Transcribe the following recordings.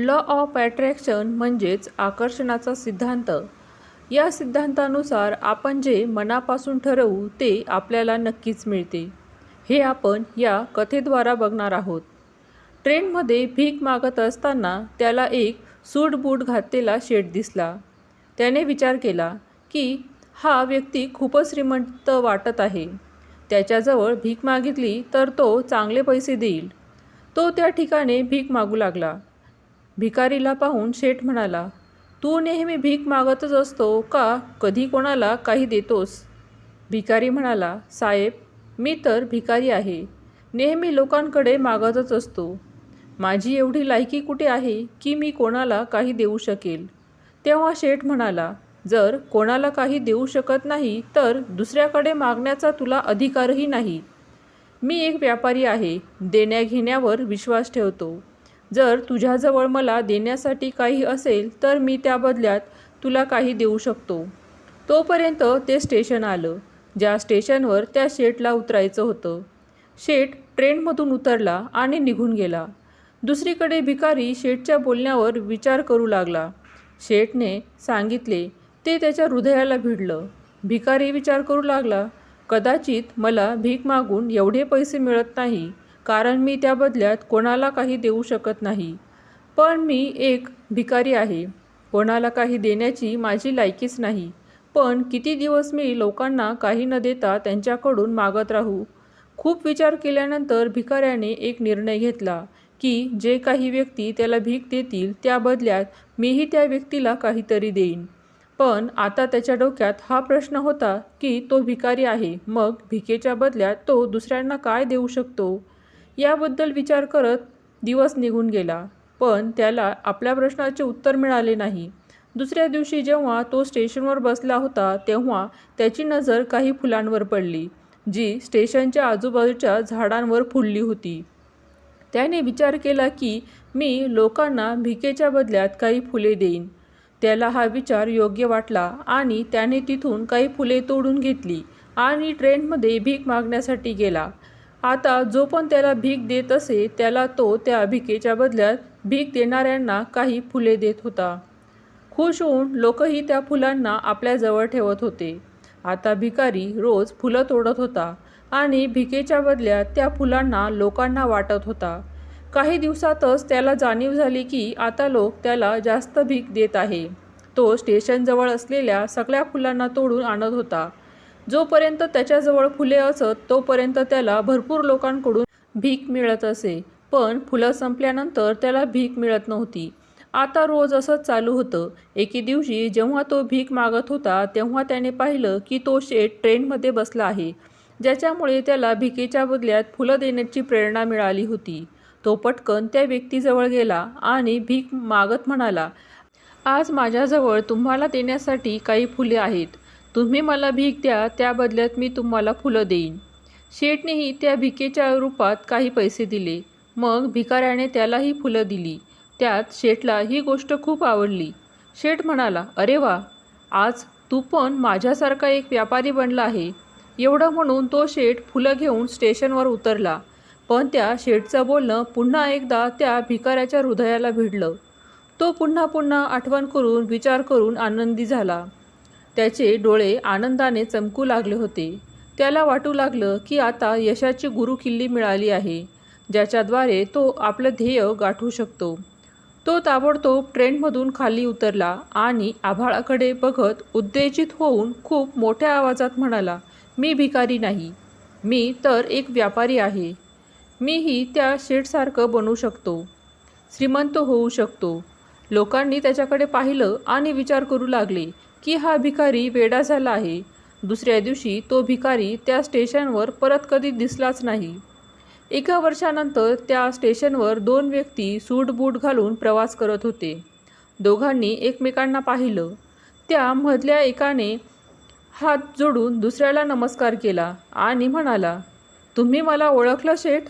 Law of attraction म्हणजेच आकर्षणाचा सिद्धांत. या सिद्धांतानुसार आपण जे मनापासून ठरवू ते आपल्याला नक्कीच मिळते. हे आपण या कथेद्वारा बघणार आहोत. ट्रेनमध्ये भीक मागत असताना त्याला एक सूटबूट घातलेला शेट दिसला. त्याने विचार केला की हा व्यक्ती खूपच श्रीमंत वाटत आहे. त्याच्याजवळ भीक मागितली तर तो चांगले पैसे देईल. तो त्या ठिकाणी भीक मागू लागला. भिकारीला पाहून शेठ म्हणाला तू नेहमी भीक मागतच असतो का? कधी कोणाला काही देतोस? भिकारी म्हणाला साहेब मी तर भिकारी आहे. नेहमी लोकांकडे मागतच असतो. माझी एवढी लायकी कुठे आहे की मी कोणाला काही देऊ शकेल? तेव्हा शेठ म्हणाला जर कोणाला काही देऊ शकत नाही तर दुसऱ्याकडे मागण्याचा तुला अधिकारही नाही. मी एक व्यापारी आहे देण्याघेण्यावर विश्वास ठेवतो. जर तुझ्याजवळ मला देण्यासाठी काही असेल तर मी त्या बदल्यात तुला काही देऊ शकतो. तोपर्यंत ते स्टेशन आलं. ज्या स्टेशनवर त्या शेठला उतरायचं होतं. शेठ ट्रेनमधून उतरला आणि निघून गेला. दुसरीकडे भिकारी शेठच्या बोलण्यावर विचार करू लागला. शेठने सांगितले ते त्याच्या हृदयाला भिडलं. भिकारी विचार करू लागला कदाचित मला भीक मागून एवढे पैसे मिळत नाही. कारण मी त्या बदल्यात कोणाला काही देऊ शकत नाही. पण मी एक भिकारी आहे. कोणाला काही देण्याची माझी लायकीच नाही. पण किती दिवस मी लोकांना काही न देता त्यांच्याकडून मागत राहू? खूप विचार केल्यानंतर भिकाऱ्याने एक निर्णय घेतला की जे काही व्यक्ती त्याला भीक देतील त्या बदल्यात मीही त्या व्यक्तीला काहीतरी देईन. पण आता त्याच्या डोक्यात हा प्रश्न होता की तो भिकारी आहे मग भिकेच्या बदल्यात तो दुसऱ्यांना काय देऊ शकतो? याबद्दल विचार करत दिवस निघून गेला. पण त्याला आपल्या प्रश्नाचे उत्तर मिळाले नाही. दुसऱ्या दिवशी जेव्हा तो स्टेशनवर बसला होता तेव्हा त्याची नजर काही फुलांवर पडली जी स्टेशनच्या आजूबाजूच्या झाडांवर फुलली होती. त्याने विचार केला की मी लोकांना भिकेच्या बदल्यात काही फुले देईन. त्याला हा विचार योग्य वाटला आणि त्याने तिथून काही फुले तोडून घेतली आणि ट्रेनमध्ये भीक मागण्यासाठी गेला. आता जो पण त्याला भीक देत असे त्याला तो त्या भिकेच्या बदल्यात भीक देणाऱ्यांना काही फुले देत होता. खुश होऊन लोकही त्या फुलांना आपल्याजवळ ठेवत होते. आता भिकारी रोज फुलं तोडत होता आणि भिकेच्या बदल्यात त्या फुलांना लोकांना वाटत होता. काही दिवसातच त्याला जाणीव झाली की आता लोक त्याला जास्त भीक देत आहे. तो स्टेशनजवळ असलेल्या सगळ्या फुलांना तोडून आणत होता. जोपर्यंत त्याच्याजवळ फुले असत तोपर्यंत त्याला भरपूर लोकांकडून भीक मिळत असे. पण फुलं संपल्यानंतर त्याला भीक मिळत नव्हती. आता रोज असंच चालू होतं. एके दिवशी जेव्हा तो भीक मागत होता तेव्हा त्याने पाहिलं की तो शेठ ट्रेनमध्ये बसला आहे. ज्याच्यामुळे त्याला भिकेच्या बदल्यात फुलं देण्याची प्रेरणा मिळाली होती. तो पटकन त्या व्यक्तीजवळ गेला आणि भीक मागत म्हणाला आज माझ्याजवळ तुम्हाला देण्यासाठी काही फुले आहेत. तुम्ही मला भीक द्या त्या बदल्यात मी तुम्हाला फुलं देईन. शेठनेही त्या भिकेच्या रूपात काही पैसे दिले. मग भिकाऱ्याने त्यालाही फुलं दिली. त्यात शेठला ही गोष्ट खूप आवडली. शेठ म्हणाला अरे वा आज तू पण माझ्यासारखा एक व्यापारी बनला आहे. एवढं म्हणून तो शेठ फुलं घेऊन स्टेशनवर उतरला. पण त्या शेठचं बोलणं पुन्हा एकदा त्या भिकाऱ्याच्या हृदयाला भिडलं. तो पुन्हा पुन्हा आठवण करून विचार करून आनंदी झाला. त्याचे डोळे आनंदाने चमकू लागले होते. त्याला वाटू लागलं की आता यशाची गुरुकिल्ली मिळाली आहे ज्याच्याद्वारे तो आपलं ध्येय गाठू शकतो. तो ताबडतोब ट्रेनमधून खाली उतरला आणि आभाळाकडे बघत उत्तेजित होऊन खूप मोठ्या आवाजात म्हणाला मी भिकारी नाही. मी तर एक व्यापारी आहे. मीही त्या शेठसारखं बनू शकतो. श्रीमंत होऊ शकतो. लोकांनी त्याच्याकडे पाहिलं आणि विचार करू लागले की हा भिकारी वेडा झाला आहे. दुसऱ्या दिवशी तो भिकारी त्या स्टेशनवर परत कधी दिसलाच नाही. एका वर्षानंतर त्या स्टेशनवर दोन व्यक्ती सूट बूट घालून प्रवास करत होते. दोघांनी एकमेकांना पाहिलं. त्या मधल्या एकाने हात जोडून दुसऱ्याला नमस्कार केला आणि म्हणाला तुम्ही मला ओळखलं शेठ?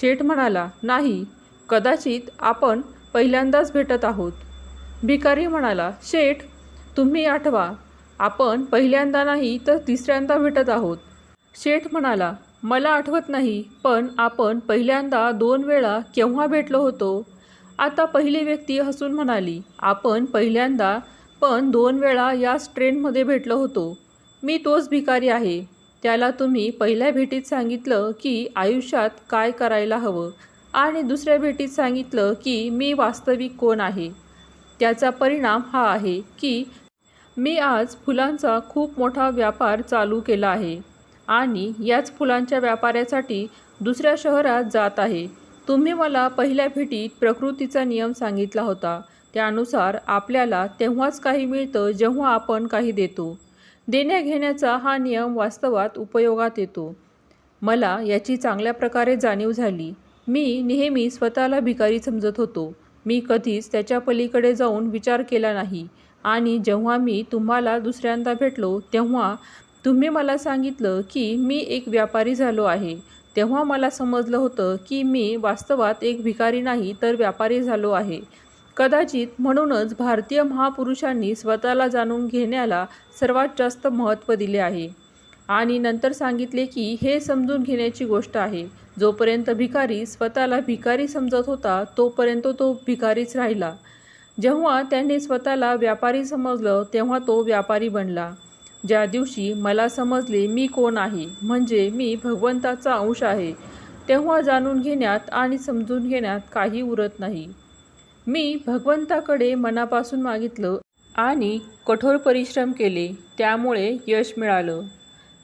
शेठ म्हणाला नाही. कदाचित आपण पहिल्यांदाच भेटत आहोत. भिकारी म्हणाला शेठ तुम्ही आठवा आपण पहिल्यांदा नाही तर तिसऱ्यांदा भेटत आहोत. शेठ म्हणाला मला आठवत नाही पण आपण पहिल्यांदा दोन वेळा केव्हा भेटलो होतो? आता पहिली व्यक्ती हसून म्हणाली आपण पहिल्यांदा पण दोन वेळा याच ट्रेनमध्ये भेटलो होतो. मी तोच भिकारी आहे. त्याला तुम्ही पहिल्या भेटीत सांगितलं की आयुष्यात काय करायला हवं आणि दुसऱ्या भेटीत सांगितलं की मी वास्तविक कोण आहे. त्याचा परिणाम हा आहे की मी आज फुलांचा खूप मोठा व्यापार चालू केला आहे आणि याच फुलांच्या व्यापारासाठी दुसऱ्या शहरात जात आहे. तुम्ही मला पहिल्या भेटीत प्रकृतीचा नियम सांगितला होता. त्यानुसार आपल्याला तेव्हाच काही मिळतं जेव्हा आपण काही देतो. देण्याघेण्याचा हा नियम वास्तवात उपयोगात येतो. मला याची चांगल्या प्रकारे जाणीव झाली. मी नेहमी स्वतःला भिकारी समजत होतो. मी कधीच त्याच्या पलीकडे जाऊन विचार केला नाही. आणि जेव्हा मी तुम्हाला दुसऱ्यांदा भेटलो तेव्हा तुम्ही मला सांगितलं की मी एक व्यापारी झालो आहे. तेव्हा मला समजलं होतं की मी वास्तवात एक भिकारी नाही तर व्यापारी झालो आहे. कदाचित म्हणूनच भारतीय महापुरुषांनी स्वतःला जाणून घेण्याला सर्वात जास्त महत्त्व दिले आहे. आणि नंतर सांगितले की हे समजून घेण्याची गोष्ट आहे. जोपर्यंत भिकारी स्वतःला भिकारी समजत होता तोपर्यंत तो भिकारीच राहिला. जेव्हा त्यांनी स्वतःला व्यापारी समजलं तेव्हा तो व्यापारी बनला. ज्या दिवशी मला समजले मी कोण आहे म्हणजे मी भगवंताचा अंश आहे तेव्हा जाणून घेण्यात आणि समजून घेण्यात काही उरत नाही. मी भगवंताकडे मनापासून मागितलं आणि कठोर परिश्रम केले त्यामुळे यश मिळालं.